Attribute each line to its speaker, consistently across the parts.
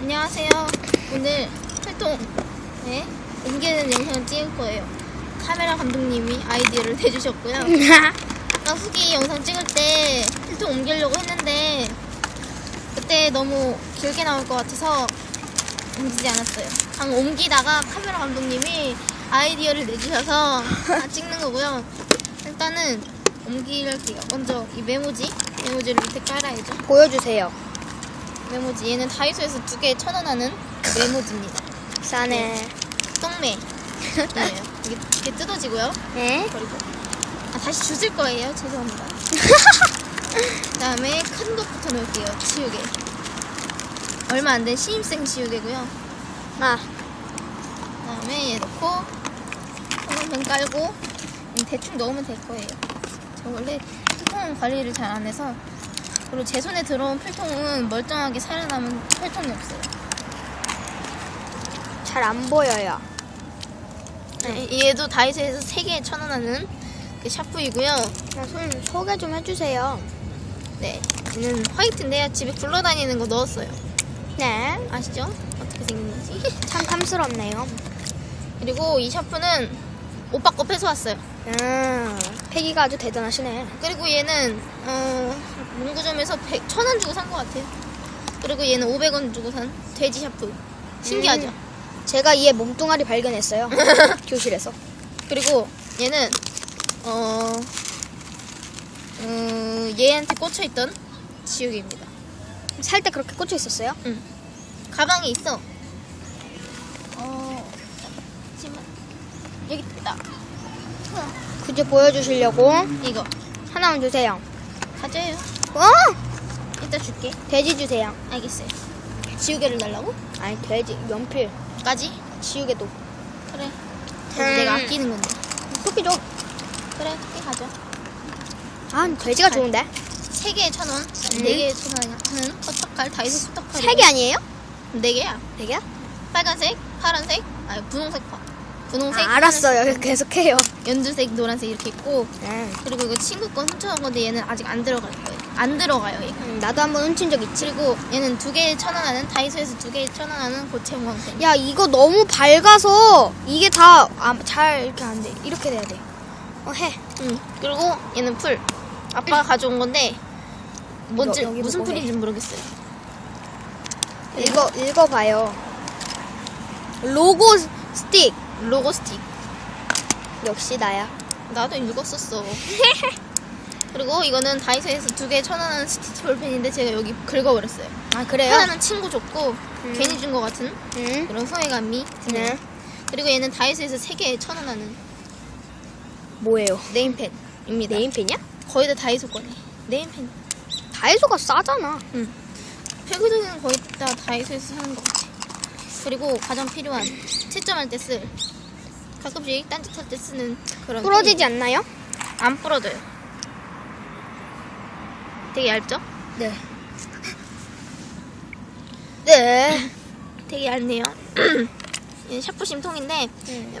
Speaker 1: 안녕하세요. 오늘 활동에 옮기는 영상을 찍을 거예요. 카메라 감독님이 아이디어를 내주셨고요. 아까 후기 영상 찍을 때 필통 옮기려고 했는데 그때 너무 길게 나올 것 같아서 옮기지 않았어요. 방 옮기다가 카메라 감독님이 아이디어를 내주셔서 다 찍는 거고요. 일단은 옮길게요. 먼저 이 메모지, 메모지를 밑에 깔아야죠.
Speaker 2: 보여주세요.
Speaker 1: 메모지 얘는 다이소에서 두 개에 천 원 하는 메모지입니다.
Speaker 2: 싸네.
Speaker 1: 똥매. 네, 이게, 이게 뜯어지고요.
Speaker 2: 네.
Speaker 1: 그리고 아 다시 주실 거예요. 죄송합니다. 그다음에 큰 것부터 넣을게요. 치우개. 얼마 안 된 신입생 치우개고요.
Speaker 2: 아,
Speaker 1: 그다음에 얘 넣고 손은 깔고 음, 대충 넣으면 될 거예요. 저 원래 필통 관리를 잘 안 해서 그리고 제 손에 들어온 필통은 멀쩡하게 살아남은 필통이 없어요.
Speaker 2: 잘 안 보여요.
Speaker 1: 네, 얘도 다이소에서 3개에 천 원 하는 그 샤프이고요.
Speaker 2: 그냥 손 소개 좀 해주세요.
Speaker 1: 네, 얘는 화이트인데요. 집에 굴러다니는 거 넣었어요.
Speaker 2: 네.
Speaker 1: 아시죠? 어떻게 생겼는지.
Speaker 2: 참 탐스럽네요.
Speaker 1: 그리고 이 샤프는 오빠 거 뺏어왔어요.
Speaker 2: 음, 패기가 아주 대단하시네.
Speaker 1: 그리고 얘는 어, 문구점에서 100, 1000원 주고 산 것 같아요. 그리고 얘는 500원 주고 산 돼지 샤프. 신기하죠?
Speaker 2: 음. 제가 얘 몸뚱아리 발견했어요. 교실에서.
Speaker 1: 그리고 얘는 어, 어, 얘한테 꽂혀 있던 지우개입니다.
Speaker 2: 살 때 그렇게 꽂혀 있었어요?
Speaker 1: 응. 가방에 있어. 어, 잠시만. 여기 있다.
Speaker 2: 굳이 보여주시려고
Speaker 1: 이거.
Speaker 2: 하나만 주세요.
Speaker 1: 가져요.
Speaker 2: 어?
Speaker 1: 이따 줄게.
Speaker 2: 돼지 주세요.
Speaker 1: 알겠어요. 지우개를 달라고?
Speaker 2: 아니 돼지 연필
Speaker 1: 까지?
Speaker 2: 지우개도.
Speaker 1: 그래.
Speaker 2: 음.
Speaker 1: 내가 아끼는 건데.
Speaker 2: 토끼 줘.
Speaker 1: 그래, 토끼 가져.
Speaker 2: 아 돼지가 좋은데?
Speaker 1: 세 개에 천 원,
Speaker 2: 음.
Speaker 1: 네 개에 천 원이야. 하는 커터칼 다이소 스토칼.
Speaker 2: 세 개 아니에요?
Speaker 1: 네 개야.
Speaker 2: 네 개야?
Speaker 1: 빨간색, 파란색, 아니 분홍색 파. 분홍색.
Speaker 2: 아, 알았어요. 계속해요.
Speaker 1: 연두색, 노란색 이렇게 있고.
Speaker 2: 네.
Speaker 1: 그리고 이거 친구 거 훔쳐온 건데 얘는 아직 안 들어갈 거예요. 안 들어가요, 얘가.
Speaker 2: 음, 나도 한 번 훔친 적 있지.
Speaker 1: 그리고 얘는 두 개에 천 원 하는 다이소에서 두 개에 천 원 하는 고체 무광펜.
Speaker 2: 야 이거 너무 밝아서 이게 다 잘 이렇게 안 돼. 이렇게 돼야 돼. 어 해.
Speaker 1: 응. 그리고 얘는 풀. 아빠가 가져온 건데 뭔지
Speaker 2: 여기
Speaker 1: 무슨
Speaker 2: 보고 해.
Speaker 1: 풀인지 모르겠어요.
Speaker 2: 읽어 읽어봐요. 로고 스틱
Speaker 1: 로고 스틱.
Speaker 2: 역시 나야.
Speaker 1: 나도 읽었었어. 그리고 이거는 다이소에서 두 개에 천원 하는 스티치 볼펜인데 제가 여기 긁어버렸어요.
Speaker 2: 아 그래요?
Speaker 1: 하나는 친구 줬고
Speaker 2: 음.
Speaker 1: 괜히 준 것 같은
Speaker 2: 응.
Speaker 1: 그런 후회감이 드네요.
Speaker 2: 네.
Speaker 1: 그리고 얘는 다이소에서 세 개에 천원 하는
Speaker 2: 뭐예요?
Speaker 1: 네임펜입니다.
Speaker 2: 네임펜이야?
Speaker 1: 거의 다 다이소 거네. 네임펜.
Speaker 2: 다이소가 싸잖아.
Speaker 1: 응. 폐구등은 거의 다 다이소에서 사는 것 같아. 그리고 가장 필요한 채점할 때 쓸. 가끔씩 딴짓할 때 쓰는 그런.
Speaker 2: 부러지지 않나요?
Speaker 1: 펜. 안 부러져요. 되게 얇죠?
Speaker 2: 네. 네.
Speaker 1: 되게 얇네요. 얘는 샤프 심통인데
Speaker 2: 네.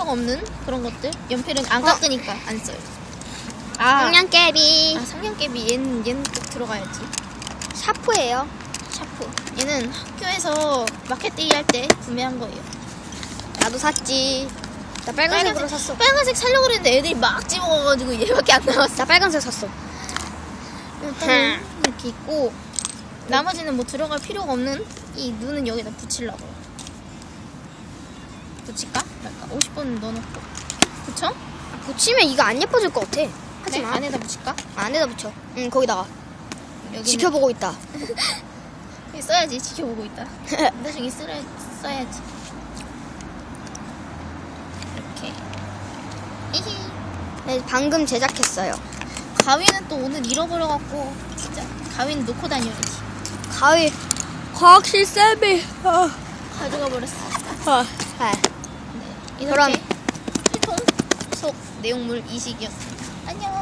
Speaker 1: 필요가 없는 그런 것들. 연필은 안
Speaker 2: 어.
Speaker 1: 깎으니까 안 써요. 아,
Speaker 2: 성냥개비
Speaker 1: 아 성냥개비 얘는 얘는 꼭 들어가야지.
Speaker 2: 샤프예요.
Speaker 1: 샤프. 얘는 학교에서 마켓데이 할 때 구매한 거예요.
Speaker 2: 나도 샀지. 나 빨간색으로 샀어.
Speaker 1: 빨간색 살려고 그랬는데 애들이 막 집어가가지고 얘밖에 안 나왔어.
Speaker 2: 나 빨간색 샀어.
Speaker 1: 일단은 이렇게 있고 나머지는 뭐 들어갈 필요가 없는 이 눈은 여기다 붙이려고요. 붙일까? 약간 50번 넣어놓고 그쵸?
Speaker 2: 붙이면 이거 안 예뻐질 것 같아. 하지
Speaker 1: 네,
Speaker 2: 마.
Speaker 1: 안에다 붙일까?
Speaker 2: 안에다 붙여. 응, 거기다가.
Speaker 1: 여기
Speaker 2: 지켜보고 있다.
Speaker 1: 써야지 지켜보고 있다 나중에 쓰라, 써야지 이렇게 이히
Speaker 2: 네, 방금 제작했어요.
Speaker 1: 가위는 또 오늘 잃어버려갖고 진짜 가위는 놓고 다녀야지
Speaker 2: 가위 과학실 쌤이. 어,
Speaker 1: 가져가 버렸어
Speaker 2: 어.
Speaker 1: 아.
Speaker 2: 그럼
Speaker 1: 통 속 내용물 이식이었습니다. 안녕.